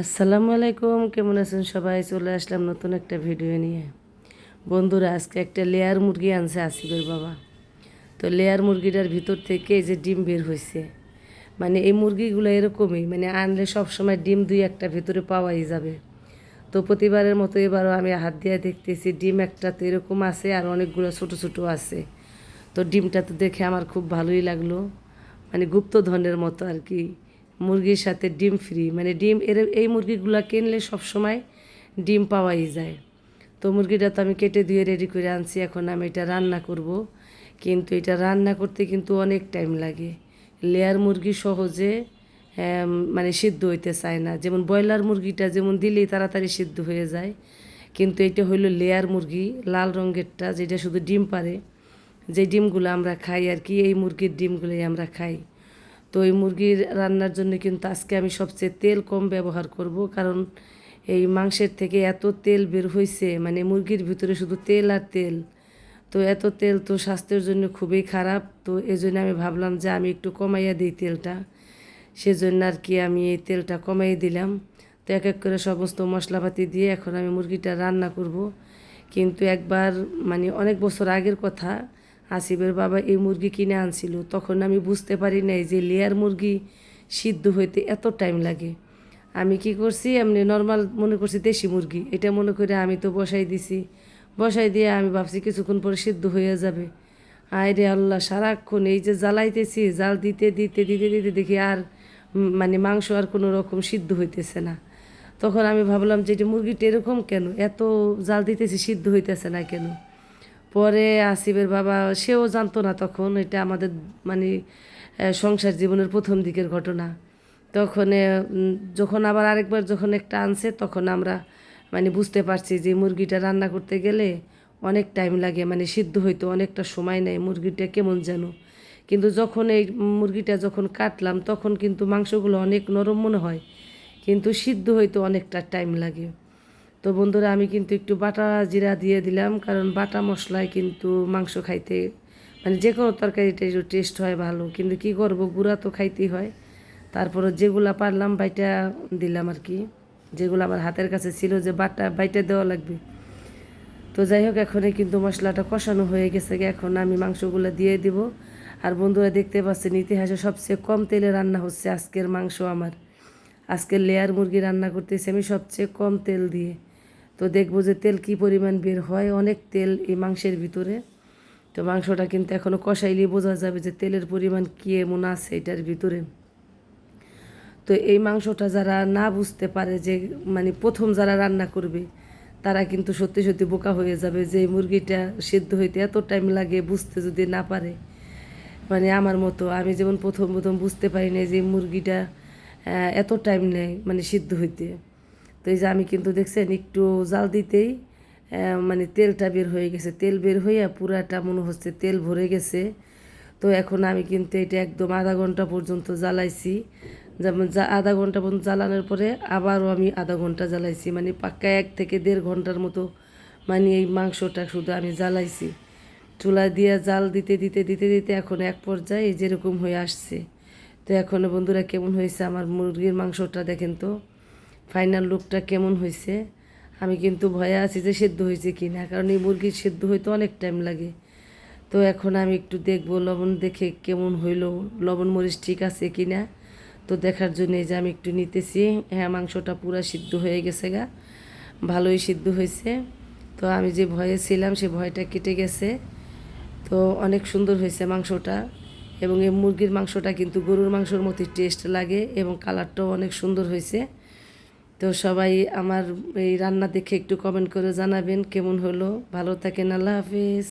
আসসালামু আলাইকুম, কেমন আছেন সবাই? চলে আসলাম নতুন একটা ভিডিও নিয়ে। বন্ধুরা, আজকে একটা লেয়ার মুরগি আনছে আসিফের বাবা। তো লেয়ার মুরগিটার ভিতর থেকে যে ডিম বের হয়েছে মানে এই মুরগিগুলো এরকমই মানে আনলে সব সময় ডিম দুই একটা ভিতরে পাওয়াই যাবে। তো প্রতিবারের মতো এবারও আমি হাত দিয়ে দেখতেছি, ডিম একটা তো এরকম আছে আর অনেকগুলো ছোট ছোট আছে। তো ডিমটা তো দেখে আমার খুব ভালোই লাগল। মানে গুপ্তধনের মতো আর কি। মুরগির সাথে ডিম ফ্রি মানে ডিম, এর, এই মুরগিগুলো কিনলে সবসময় ডিম পাওয়াই যায়। তো মুরগিটা তো আমি কেটে দিয়ে রেডি করে আনছি, এখন আমি এটা রান্না করব। কিন্তু এটা রান্না করতে কিন্তু অনেক টাইম লাগে। লেয়ার মুরগি সহজে মানে সিদ্ধ হইতে চায় না। যেমন ব্রয়লার মুরগিটা যেমন দিলেই তাড়াতাড়ি সিদ্ধ হয়ে যায়। কিন্তু এটা হইল লেয়ার মুরগি, লাল রঙেরটা, যেটা শুধু ডিম পারে। যে ডিমগুলো আমরা খাই আর কি, এই মুরগির ডিমগুলোই আমরা খাই। তো এই মুরগির রান্নার জন্য কিন্তু আজকে আমি সবচেয়ে তেল কম ব্যবহার করব, কারণ এই মাংসের থেকে এত তেল বের হয়েছে মানে মুরগির ভিতরে শুধু তেল আর তেল। তো এত তেল তো স্বাস্থ্যের জন্য খুবই খারাপ, তো এই জন্য আমি ভাবলাম যে আমি একটু কমাইয়া দিই তেলটা। সেজন্য আর কি আমি এই তেলটা কমাই দিলাম। তো এক এক করে সমস্ত মশলাপাতি দিয়ে এখন আমি মুরগিটা রান্না করব। কিন্তু একবার মানে অনেক বছর আগের কথা আসিফের বাবা এই মুরগি কিনে আনছিল। তখন আমি বুঝতে পারি নাই যে লেয়ার মুরগি সিদ্ধ হইতে এত টাইম লাগে। আমি কি করছি? এমনি নর্মাল মনে করছি দেশি মুরগি। এটা মনে করে আমি তো বসাই দিছি। বসাই দিয়ে আমি ভাবছি কিছুক্ষণ পরে সিদ্ধ হয়ে যাবে। আয় রে আল্লাহ, সারাক্ষণ এই যে জ্বালাইতেছি জাল দিতে দিতে দিতে দিতে দেখি আর মানে মাংস আর কোনো রকম সিদ্ধ হইতেছে না। তখন আমি ভাবলাম যে এটা মুরগিটা এরকম কেন? এত জাল দিতেছি, সিদ্ধ হইতেছে না কেন? পরে আসিফের বাবা, সেও জানতো না তখন এটা আমাদের মানে সংসার জীবনের প্রথম দিকের ঘটনা। তখন যখন আবার আরেকবার যখন একটা আনছে, তখন আমরা মানে বুঝতে পারছি যে মুরগিটা রান্না করতে গেলে অনেক টাইম লাগে মানে সিদ্ধ হইতো অনেকটা সময় নেয় মুরগিটা কেমন যেন। কিন্তু যখন এই মুরগিটা যখন কাটলাম, তখন কিন্তু মাংসগুলো অনেক নরম মনে হয়, কিন্তু সিদ্ধ হইতো অনেকটা টাইম লাগে। তো বন্ধুরা, আমি কিন্তু একটু বাটা জিরা দিয়ে দিলাম, কারণ বাটা মশলায় কিন্তু মাংস খাইতে মানে যে কোনো তরকারিটা একটু টেস্ট হয় ভালো। কিন্তু কি করব, গুঁড়া তো খাইতেই হয়। তারপরে যেগুলা পারলাম, বাইটা দিলাম আর কি। যেগুলো আমার হাতের কাছে ছিল যে বাটা, বাইটা দেওয়া লাগবে। তো যাই হোক এখনই কিন্তু মশলাটা কষানো হয়ে গেছে এখন আমি মাংসগুলো দিয়ে দিব। আর বন্ধুরা, দেখতে পাচ্ছেন, ইতিহাসে সবচেয়ে কম তেলে রান্না হচ্ছে আজকের মাংস আমার। আজকের লেয়ার মুরগি রান্না করতেছি আমি সবচেয়ে কম তেল দিয়ে। তো দেখব যে তেল কি পরিমাণ বের হয়। অনেক তেল এই মাংসের ভিতরে। তো মাংসটা কিন্তু এখনও কষাইলেই বোঝা যাবে যে তেলের পরিমাণ কী এমন আছে এটার ভিতরে। তো এই মাংসটা যারা না বুঝতে পারে যে মানে প্রথম যারা রান্না করবে, তারা কিন্তু সত্যি সত্যি বোকা হয়ে যাবে যে মুরগিটা সিদ্ধ হইতে এত টাইম লাগে বুঝতে যদি না পারে। মানে আমার মতো, আমি যেমন প্রথম প্রথম বুঝতে পারি না যে মুরগিটা এত টাইম নেয় মানে সিদ্ধ হইতে। তো এই যে আমি কিন্তু দেখছেন একটু জাল দিতেই মানে তেলটা বের হয়ে গেছে। তেল বের হইয়া পুরাটা মনে হচ্ছে তেল ভরে গেছে। তো এখন আমি কিন্তু এটা একদম আধা ঘণ্টা পর্যন্ত জ্বালাইছি। যেমন আধা ঘণ্টা পর্যন্ত জ্বালানোর পরে আবারও আমি আধা ঘণ্টা জ্বালাইছি। মানে পাক্কা এক থেকে দেড় ঘণ্টার মতো মানে এই মাংসটা শুধু আমি জ্বালাইছি। চুলা দিয়ে জাল দিতে দিতে দিতে দিতে এখন এক পর্যায়ে যেরকম হয়ে আসছে। তো এখন বন্ধুরা কেমন হয়েছে আমার মুরগির মাংসটা দেখেন তো? ফাইনাল লুকটা কেমন হয়েছে? আমি কিন্তু ভয়ে আছি যে সেদ্ধ হয়েছে কি না কারণ এই মুরগির সেদ্ধ হইতে অনেক টাইম লাগে। তো এখন আমি একটু দেখব, লবণ দেখে কেমন হইল, লবণ মরিচ ঠিক আছে কি না তো দেখার জন্য যে আমি একটু নিতেছি হ্যাঁ মাংসটা পুরো সিদ্ধ হয়ে গেছে গা, ভালোই সিদ্ধ হয়েছে। তো আমি যে ভয়ে ছিলাম, সে ভয়টা কেটে গেছে। তো অনেক সুন্দর হয়েছে মাংসটা, এবং এই মুরগির মাংসটা কিন্তু গরুর মাংসর মতোই টেস্ট লাগে, এবং কালারটাও অনেক সুন্দর হয়েছে। তো সবাই আমার এই রান্না দেখে একটু কমেন্ট করে জানাবেন কেমন হলো। ভালো থাকেন, আল্লাহ হাফিজ।